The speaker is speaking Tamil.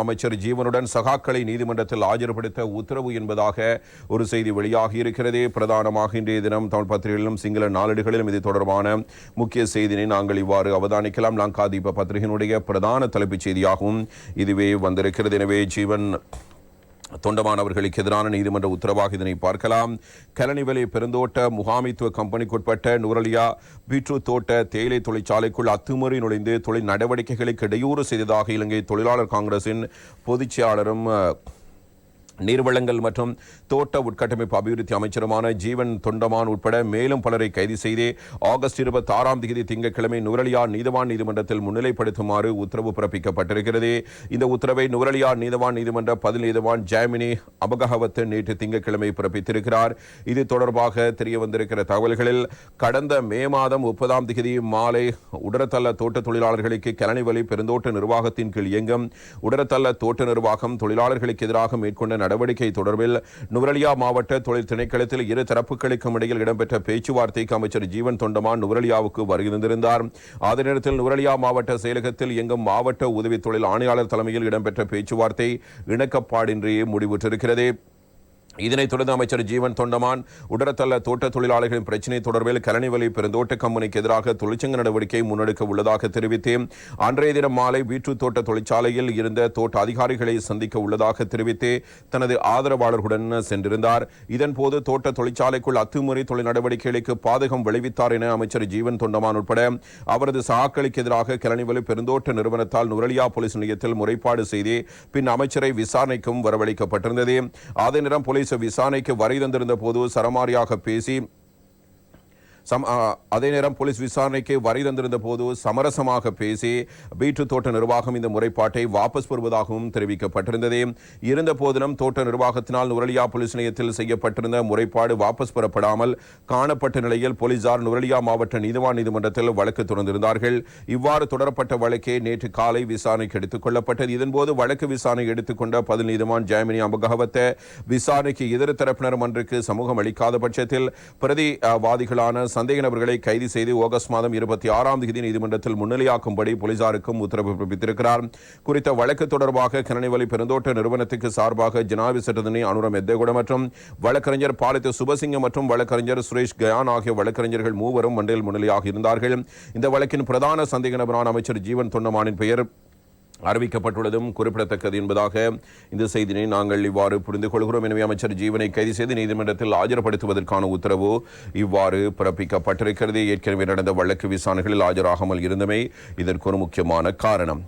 அமைச்சர் ஜீவனுடன் சகாக்களை நீதிமன்றத்தில் ஆஜர்படுத்த உத்தரவு என்பதாக ஒரு செய்தி வெளியாகி இருக்கிறது. பிரதானமாக இன்றைய தினம் தமிழ் பத்திரிகைகளிலும் சிங்கள நாளிடுகளிலும் இது தொடர்பான முக்கிய செய்தியை நாங்கள் இவ்வாறு அவதானிக்கலாம். லங்கா தீப பத்திரிகையினுடைய பிரதான தலைப்புச் செய்தியாகவும் இதுவே வந்திருக்கிறது. எனவே ஜீவன் தொண்டமானவர்களுக்கு எதிரான நீதிமன்ற உத்தரவாக இதனை பார்க்கலாம். கலனிவலை பெருந்தோட்ட முகாமைத்துவ கம்பெனிக்குட்பட்ட நுரலியா பீட்ரூட் தோட்ட தேயிலை தொழிற்சாலைக்குள் அத்துமுறை நுழைந்து தொழில் நடவடிக்கைகளுக்கு இடையூறு செய்ததாக இலங்கை தொழிலாளர் காங்கிரசின் பொதுச் செயலாளரும் நீர்வளங்கள் மற்றும் தோட்ட உட்கட்டமைப்பு அபிவிருத்தி அமைச்சருமான ஜீவன் தொண்டமான் உட்பட மேலும் பலரை கைது செய்து ஆகஸ்ட் இருபத்தி ஆறாம் தேதி திங்கட்கிழமை நுரலியார் நீதவான் நீதிமன்றத்தில் முன்னிலைப்படுத்துமாறு உத்தரவு பிறப்பிக்கப்பட்டிருக்கிறது. இந்த உத்தரவை நுரலியார் நீதவான் நீதிமன்ற பதில் நீதவான் ஜாமினி அபகவத்து நேற்று திங்கட்கிழமை பிறப்பித்திருக்கிறார். இது தொடர்பாக தெரிய வந்திருக்கிற தகவல்களில் கடந்த மே மாதம் முப்பதாம் தேதி மாலை உடரத்தள்ள தோட்ட தொழிலாளர்களுக்கு கலனிவலி பெருந்தோட்ட நிர்வாகத்தின் கீழ் இயங்கும். உடரத்தள்ள தோட்ட நிர்வாகம் தொழிலாளர்களுக்கு எதிராக மேற்கொண்ட நடவடிக்கை தொடர்பில் நுவரலியா மாவட்ட தொழில் திணைக்களத்தில் இரு தரப்புகளுக்கும் இடையில் இடம்பெற்ற பேச்சுவார்த்தைக்கு அமைச்சர் ஜீவன் தொண்டமான் நுவரலியாவுக்கு வருகை அதே நேரத்தில் நுவரலியா மாவட்ட செயலகத்தில் இயங்கும் மாவட்ட உதவி தொழில் ஆணையாளர் தலைமையில் இடம்பெற்ற பேச்சுவார்த்தை இணக்கப்பாடின்றி முடிவுற்றிருக்கிறது. இதனைத் தொடர்ந்து அமைச்சர் ஜீவன் தொண்டமான் உடரத்தள்ள தோட்ட தொழிலாளர்களின் பிரச்சினை தொடர்பில் கலனிவலி பெருந்தோட்ட கம்பெனிக்கு எதிராக தொழிற்சங்க நடவடிக்கை முன்னெடுக்க உள்ளதாக தெரிவித்து அன்றைய தினம் மாலை பீட்ரூட் தோட்ட தொழிற்சாலையில் இருந்த தோட்ட அதிகாரிகளை சந்திக்க உள்ளதாக தெரிவித்து தனது ஆதரவாளர்களுடன் சென்றிருந்தார். இதன்போது தோட்ட தொழிற்சாலைக்குள் அத்துமுறை தொழில் நடவடிக்கைகளுக்கு பாதகம் விளைவித்தார் என அமைச்சர் ஜீவன் தொண்டமான் உட்பட அவரது சகாக்களுக்கு எதிராக கலனிவலி பெருந்தோட்ட நிறுவனத்தால் நுரலியா போலீஸ் நிலையத்தில் முறைப்பாடு செய்து பின் அமைச்சரை விசாரணைக்கும் வரவழைக்கப்பட்டிருந்தது. அதே நேரம் போலீஸ் விசாரணைக்கு வரை தந்திருந்த போது சரமாரியாக பேசி சம் அதே நேரம் போலீஸ் விசாரணைக்கு வரை தந்திருந்த போது சமரசமாக பேசி வீட்டு தோட்ட நிர்வாகம் இந்த முறைப்பாட்டை வாபஸ் பெறுவதாகவும் தெரிவிக்கப்பட்டிருந்தது. இருந்த போதிலும் தோட்ட நிர்வாகத்தினால் நுரலியா போலீஸ் நிலையத்தில் செய்யப்பட்டிருந்த முறைப்பாடு வாபஸ் பெறப்படாமல் காணப்பட்ட நிலையில் போலீசார் நுரலியா மாவட்ட நீதிவான் நீதிமன்றத்தில் வழக்கு தொடர்ந்திருந்தார்கள். இவ்வாறு தொடரப்பட்ட வழக்கே நேற்று காலை விசாரணைக்கு எடுத்துக் கொள்ளப்பட்டது. இதன்போது வழக்கு விசாரணை எடுத்துக்கொண்ட பதில் நீதிவான் ஜாமினி அபகவத்த விசாரணைக்கு எதிர் தரப்பினர் ஒன்றுக்கு சமூகம் அளிக்காத பட்சத்தில் பிரதி அஹ், வாதிகளான சந்தேக நபர்களை கைது செய்து ஆகஸ்ட் மாதம் இருபத்தி ஆறாம் தேதி நீதிமன்றத்தில் முன்னிலையாக்கும்படி போலீசாருக்கும் உத்தரவு பிறப்பித்திருக்கிறார். குறித்த வழக்கு தொடர்பாக கனனிவலி பெருந்தோட்ட நிறுவனத்துக்கு சார்பாக ஜனாபி சட்டத்தினை அனுரம் எத்தேகுட மற்றும் வழக்கறிஞர் பாலித்த சுபசிங்க மற்றும் வழக்கறிஞர் சுரேஷ் கயான் ஆகிய வழக்கறிஞர்கள் மூவரும் மண்டலில் முன்னிலையாக இருந்தார்கள். இந்த வழக்கின் பிரதான சந்தேக நபரான அமைச்சர் ஜீவன் தொண்டமானின் பெயர் அறிவிக்கப்பட்டுள்ளதும் குறிப்பிடத்தக்கது என்பதாக இந்த செய்தியை நாங்கள் இவ்வாறு புரிந்து கொள்கிறோம். எனவே அமைச்சர் ஜீவனை கைது செய்து நீதிமன்றத்தில் ஆஜர்படுத்துவதற்கான உத்தரவு இவ்வாறு பிறப்பிக்கப்பட்டிருக்கிறது. ஏற்கனவே நடந்த வழக்கு விசாரணைகளில் ஆஜராகாமல் இருந்தமை இதற்கு ஒரு முக்கியமான காரணம்.